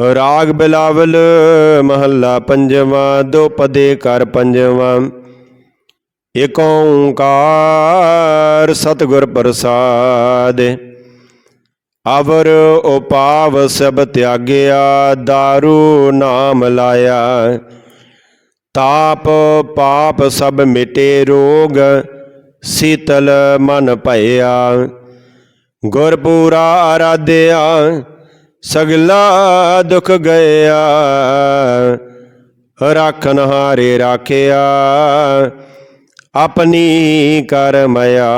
ਰਾਗ ਬਿਲਾਵਲ, ਮਹੱਲਾ ਪੰਜਵਾਂ, ਦੋ ਪਦੇ ਕਰ ਪੰਜਵਾਂ। ਏਕ ਓੰਕਾਰ ਸਤਿਗੁਰ ਪ੍ਰਸਾਦ। ਅਵਰ ਉਪਾਵ ਸਭ ਤਿਆਗਿਆ दारू ਨਾਮ ਲਾਇਆ। ਤਾਪ ਪਾਪ ਸਭ ਮਿਟੇ ਰੋਗ, ਸੀਤਲ ਮਨ ਭਇਆ। ਗੁਰਪੂਰਾ ਆਰਾਧਿਆ ਸਗਲਾ ਦੁਖ ਗਿਆ ਰਾਖਨ ਹਾਰੇ ਰਾਖਿਆ, ਆਪਣੀ ਕਰ ਮਇਆ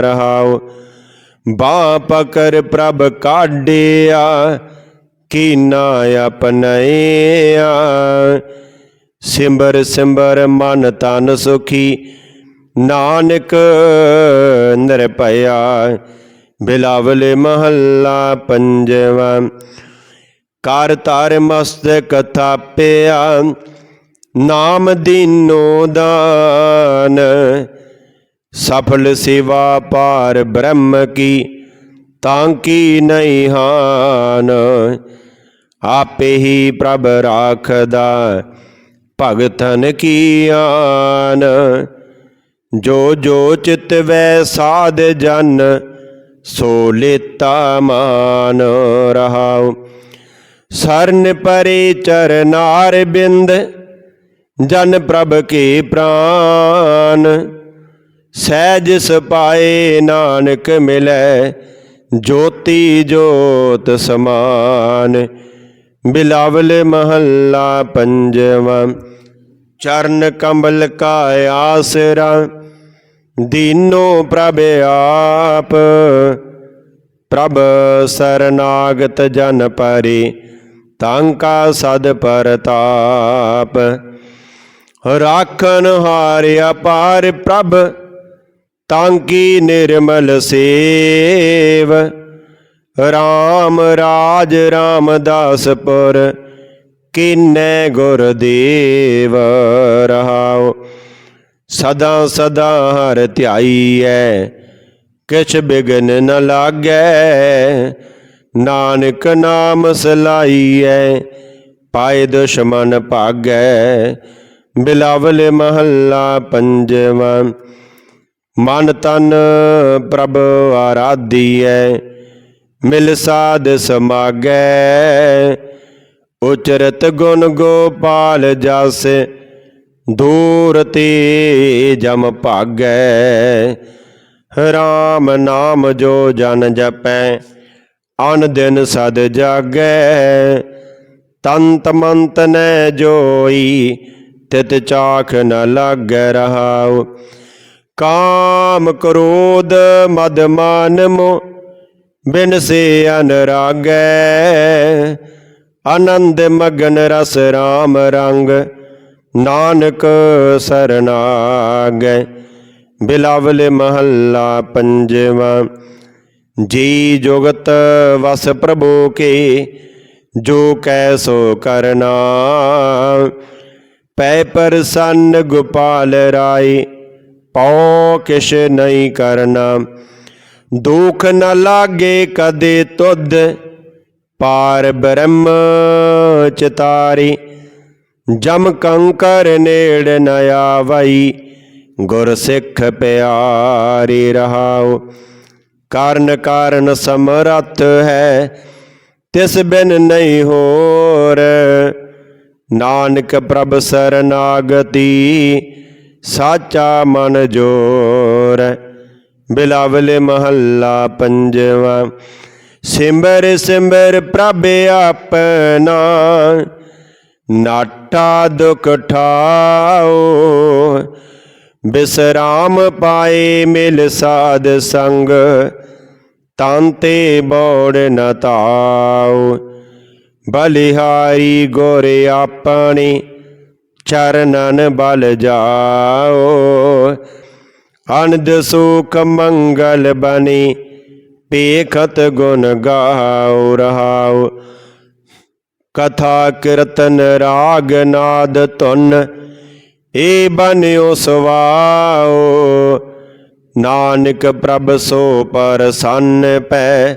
ਰਹਾਉ ਬਾਹ ਪਕਰ ਪ੍ਰਭ ਕਾਢਿਆ, ਕੀਨਾ ਆਪਣਿਆ ਸਿਮਰ ਸਿਮਰ ਮਨ ਤਨ ਸੁਖੀ, ਨਾਨਕ ਨਿਰਭਇਆ। ਬਿਲਾਵਲ ਮਹੱਲਾ ਪੰਜਵਾਂ। ਕਰ ਤਾਰ ਕਥਾ ਪਿਆ ਨਾਮ ਦੀਨੋ ਦਾਨ। ਸਫਲ ਸੇਵਾ ਪਾਰ ਬ੍ਰਹਮ ਕੀ, ਤਾਂ ਕੀ ਨਹੀਂ ਹਾਨ। ਆਪੇ ਹੀ ਪ੍ਰਭ ਰਾਖਦਾ, ਭਗਤਨ ਕੀ ਆਨ। ਜੋ ਜੋ ਚਿਤ ਵੈ ਸਾਧ ਜਨ ਸੋ ਲੇਤਾ ਮਾਨ ਰਹਾਉ। ਸਰਨ ਪਰੇ ਚਰਨਾਰ ਬਿੰਦ, ਜਨ ਪ੍ਰਭ ਕੇ ਪ੍ਰਾਨ। ਸਹਿਜ ਸਪਾਏ ਨਾਨਕ ਮਿਲੈ, ਜੋਤੀ ਜੋਤ ਸਮਾਨ। ਬਿਲਾਵਲ ਮਹੱਲਾ ਪੰਜਵਾਂ, ਚਰਨ ਕਮਲ ਕਾ ਆਸਰਾ। ਦੀਨੋ ਪ੍ਰਭ ਆਪ, ਪ੍ਰਭ ਸਰਨਾਗਤ ਜਨ ਪਰੇ ਤਾਂਕਾ ਸਦ ਪਰਤਾਪ। ਰਾਖਨ ਹਾਰਿਆ ਪਾਰ ਪ੍ਰਭ ਤਾਂਕੀ ਨਿਰਮਲ ਸੇਵ। RAM ਰਾਜ ਰਾਮਦਾਸਪੁਰ ਕਿਨੈ ਗੁਰਦੇਵ ਰਹਾਉ। ਸਦਾ ਸਦਾ ਹਰ ਧਿਆਈਐ ਕਿਛ ਬਿਗਨ ਨ ਲਾਗੈ। ਨਾਨਕ ਨਾਮ ਸਲਾਈਐ ਪਾਏ ਦੁਸ਼ਮਨ ਭਾਗੈ। ਬਿਲਾਵਲ ਮਹੱਲਾ ਪੰਜਵਾਂ, ਮਨ ਤਨ ਪ੍ਰਭ ਆਰਾਧੀਐ ਮਿਲ ਸਾਧ ਸਮਾਗੈ। ਉਚਰਤ ਗੁਣ ਗੋਪਾਲ ਜਸ ਦੂਰ ਤੇ ਜਮ ਭਾਗੈ। ਰਾਮ ਨਾਮ ਜੋ ਜਨ ਜਪੈ, ਅਨ ਦਿਨ ਸਦ ਜਾਗੈ। ਤੰਤ ਮੰਤ ਨੈ ਜੋਈ, ਤਿਤ ਚਾਖ ਨ ਲਾਗੈ ਰਹਾਉ। ਕਾਮ ਕ੍ਰੋਧ ਮਦ ਮਾਨ ਮੋ, ਬਿਨ ਸੇ ਅਨਰਾਗੈ ਆਨੰਦ ਮਗਨ ਰਸ ਰਾਮ ਰੰਗ। ਨਾਨਕ ਸਰਨਾਗੈ, ਬਿਲਾਵਲ ਮਹੱਲਾ ਪੰਜਵਾਂ। ਜੀ ਜੁਗਤ ਵਸ ਪ੍ਰਭੂ ਕੇ, ਜੋ ਕੈ ਸੋ ਕਰਨਾ। ਪੈ ਪਰਸੰਨ ਗੋਪਾਲ ਰਾਏ ਪਉ ਕਿਛ ਨਹੀਂ ਕਰਨਾ। ਦੁਖ ਨ ਲਾਗੇ ਕਦੇ ਤੁਧ, ਪਾਰ ਬ੍ਰਹਮ ਚਿਤਾਰੀ। ਜਮ ਕੰਕਰ ਨੇੜ ਨ ਆਵਈ, ਗੁਰ ਸਿੱਖ ਪਿਆਰੀ ਰਹਾਉ। ਕਾਰਨ ਕਾਰਨ ਸਮਰੱਥ ਹੈ, ਤਿਸ ਬਿਨ ਨਹੀਂ ਹੋਰ। ਨਾਨਕ ਪ੍ਰਭ ਸਰਨਾਗਤੀ, ਸਾਚਾ ਮਨ ਜੋਰ। ਬਿਲਾਵਲ ਮਹੱਲਾ ਪੰਜਵਾ, ਸਿਮਰ ਸਿਮਰ ਪ੍ਰਭ ਆਪਣਾ। ਨਾਟਾ ਦੁਖ ਠਾਓ, ਬਿਸਰਾਮ ਪਾਏ ਮਿਲ ਸਾਧ ਸੰਗ ਤਾਂਤੇ ਬੋੜ ਨ ਤਾਉ। ਬਲਿਹਾਰੀ ਗੁਰ ਆਪਣੀ ਚਰਨਨ ਬਲ ਜਾਓ ਅਨੰਦ ਸੁਖ ਮੰਗਲ ਬਣੀ ਪੇਖਤ ਗੁਣ ਗਾਉ ਰਹਾਉ। ਕਥਾ ਕੀਰਤਨ ਰਾਗ ਨਾਦ ਧੁਨ, ਏ ਬਨਿਓ ਸਵਾਓ ਨਾਨਕ ਪ੍ਰਭ ਸੋ ਪਰਸੰਨ ਪੈ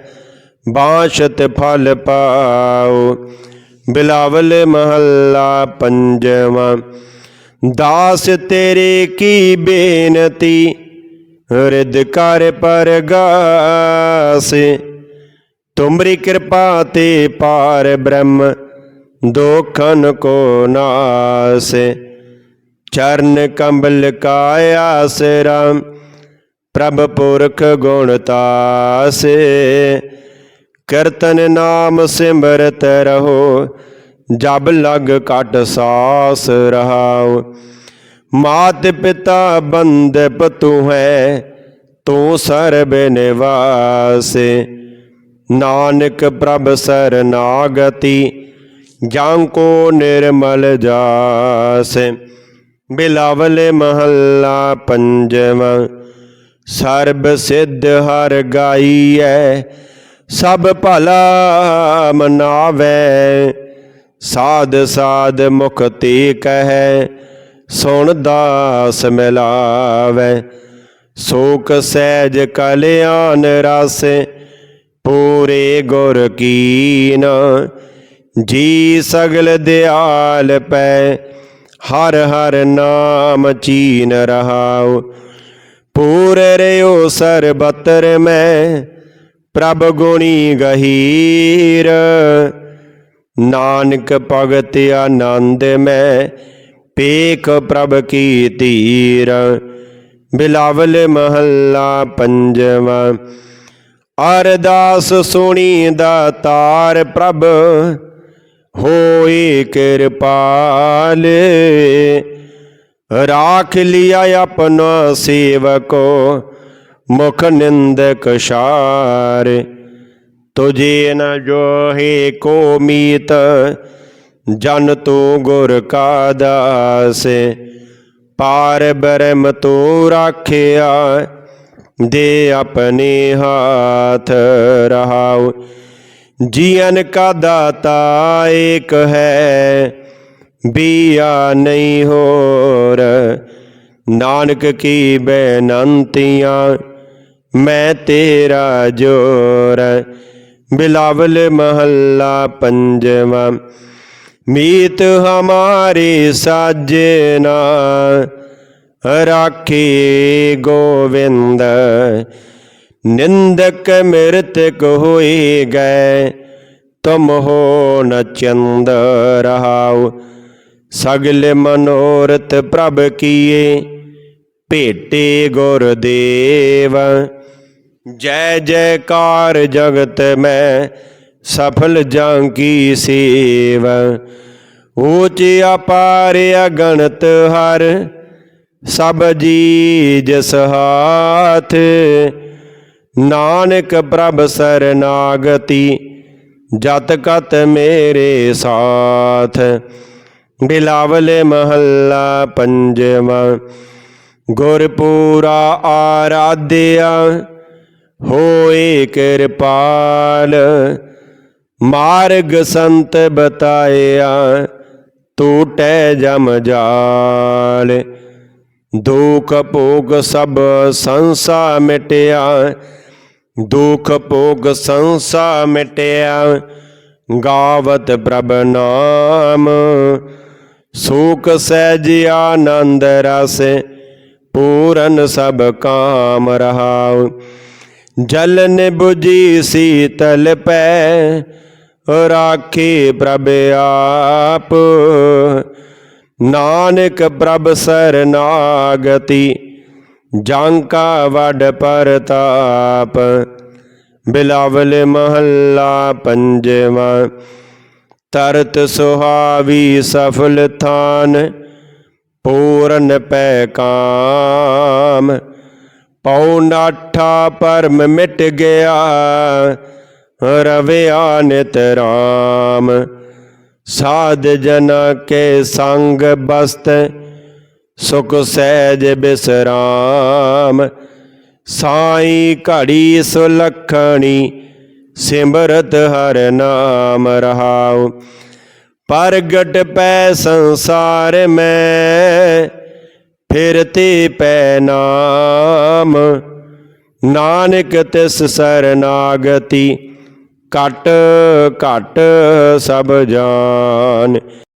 ਬਾਸ਼ਤ ਫਲ ਪਾਓ। ਬਿਲਾਵਲ ਮਹੱਲਾ ਪੰਜਵਾਂ, ਦਾਸ ਤੇਰੇ ਕੀ ਬੇਨਤੀ? ਰਿਦ ਕਰ ਪਰਗਾਸੇ, ਤੁਮਰੀ ਕਿਰਪਾ ਤੇ ਪਾਰ ਬ੍ਰਹਮ। ਦੋਖਨ ਕੋ ਨਾਸ, ਚਰਨ ਕੰਬਲ ਕਾ ਆਸਰਾ ਪ੍ਰਭ ਪੁਰਖ ਗੁਣ ਤਾਸੇ। ਕਰਤਨ ਨਾਮ ਸਿਮਰਤ ਰਹੋ, ਜਬ ਲਗ ਕਟ ਸਾਸ ਰਹਾਉ। ਮਾਤ ਪਿਤਾ ਬੰਦਪ ਤੂੰ ਹੈ ਤੂੰ ਸਰਬ ਨਿਵਾਸੇ। ਨਾਨਕ ਪ੍ਰਭ ਸਰਨਾਗਤੀ ਜਾਂ ਕੋ ਨਿਰਮਲ ਜਾਸ, ਬਿਲਾਵਲ ਮਹੱਲਾ ਪੰਜਵਾਂ, ਸਰਬ ਸਿੱਧ ਹਰ ਗਾਈਐ, ਸਭ ਭਲਾ ਮਨਾਵੇ, ਸਾਧ ਸਾਧ ਮੁਕਤੀ ਕਹੈ, ਸੁਣ ਦਾਸ ਮਿਲਾਵੇ, ਸੋਕ ਸਹਿਜ ਕਲਿਆਣ ਰਸ, ਪੂਰੇ ਗੁਰ ਕੀਨ ਜੀ ਸਗਲ ਦਿਆਲ ਪੈ, ਹਰ ਹਰ ਨਾਮ ਚੀਨ ਰਹਾਉ। ਪੂਰ ਰਿਓ ਸਰਬਤਰ ਮੈਂ, ਪ੍ਰਭ ਗੁਣੀ ਗਹੀਰ। ਨਾਨਕ ਭਗਤ ਆਨੰਦ ਮੈਂ, ਪੇਖ ਪ੍ਰਭ ਕੀ ਧੀਰ ਬਿਲਾਵਲ ਮਹੱਲਾ ਪੰਜਵਾਂ, ਅਰਦਾਸ ਸੁਣੀ ਦਾ ਤਾਰ ਪ੍ਰਭ ਹੋਏ ਕਿਰਪਾਲ ਰਾਖ ਲਿਆ ਆਪਣਾ ਸੇਵਕੋ ਮੁਖ ਨਿੰਦਕ ਸ਼ਾਰ ਤੁਝੇ ਨ ਜੋਹੇ ਕੋ ਮੀਤ ਜਨ ਤੂੰ ਗੁਰ ਕਾ ਦਾਸ ਪਾਰ ਬਰਮ ਤੂੰ ਰਾਖਿਆ ਦੇ ਆਪਣੇ ਹਾਥ ਰਹਾਉ ਜੀਵਨ ਕਾ ਦਾਤਾ ਏਕ ਹੈ, ਬੀਆ ਨਹੀਂ ਹੋਰ। ਨਾਨਕ ਕੀ ਬੇਨੰਤੀਆਂ, ਮੈਂ ਤੇਰਾ ਜੋਰ। ਬਿਲਾਵਲ ਮਹੱਲਾ ਪੰਜਵਾਂ, ਮੀਤ ਹਮਾਰੇ ਸਾਜਨਾ ਰਾਖੀ ਗੋਵਿੰਦ ਨਿੰਦਕ ਮਿਰਤਕ ਹੋਈ ਗਏ, ਤੁਮ ਹੋ ਨ ਚੰਦ ਰਹਾਉ। ਸਗਲ ਮਨੋਰਥ ਪ੍ਰਭ ਕੀਏ, ਭੇਟੇ ਗੁਰ ਦੇਵ। ਜੈ ਜੈਕਾਰ ਜਗਤ ਮੈਂ, ਸਫਲ ਜਾਂ ਕੀ ਸੇਵ। ਊਚ ਅਪਾਰ ਅਗਣਤ ਹਰ, ਸਭ ਜੀ ਜਿਸ ਹਾਥ ਨਾਨਕ ਪ੍ਰਭ ਸਰਨਾਗਤੀ, ਜਤ ਕਤ ਮੇਰੇ ਸਾਥ। ਬਿਲਾਵਲ ਮਹੱਲਾ ਪੰਜਵਾਂ, ਗੁਰਪੂਰਾ ਆਰਾਧਿਆ, ਹੋਏ ਕਿਰਪਾਲ। ਮਾਰਗ ਸੰਤ ਬਤਾਇਆ ਟੂਟੈ ਜਮ ਜਾਲ। ਦੁਖ ਭੋਗ ਸਭ ਸੰਸਾ ਮਿਟਿਆ ਦੁਖ ਭੋਗ ਸੰਸਾ ਮਿਟਿਆ ਗਾਵਤ ਪ੍ਰਭ ਨਾਮ ਸੁਖ ਸਹਿਜ ਆਨੰਦ ਰਸ ਪੂਰਨ ਸਭ ਕਾਮ ਰਹਾਉ ਜਲ ਨਿਬੁਝੀ ਸੀਤਲ ਪੈ ਰਾਖੇ ਪ੍ਰਭ ਆਪ ਨਾਨਕ ਪ੍ਰਭ ਸਰਨਾਗਤੀ ਜਾਂ ਕਾ ਵਡ ਪਰਤਾਪ, ਬਿਲਾਵਲ ਮਹੱਲਾ ਪੰਜਵਾਂ, ਤਰਤ ਸੁਹਾਵੀ ਸਫਲ ਥਾਨ, ਪੂਰਨ ਪੈ ਕਾਮ, ਪਉ ਨਾਠਾ ਪਰਮ ਮਿਟ ਗਿਆ ਰਵਿਆ ਨਿਤ ਰਾਮ, ਸਾਧ ਜਨ ਕੇ ਸੰਗ ਬਸਤ ਸੁਖ ਸਹਿਜ ਬਿਸਰਾਮ, ਸਾਈ ਘੜੀ ਸੁਲਖਣੀ, ਸਿਮਰਤ ਹਰ ਨਾਮ ਰਹਾਉ। ਪ੍ਰਗਟ ਪੈ ਸੰਸਾਰ ਮੈਂ ਫਿਰਤੇ ਪੈ ਨਾਮ। ਨਾਨਕ ਤਿਸ ਸਰਨਾਗਤੀ, ਘਟ ਘਟ ਸਭ ਜਾਨ।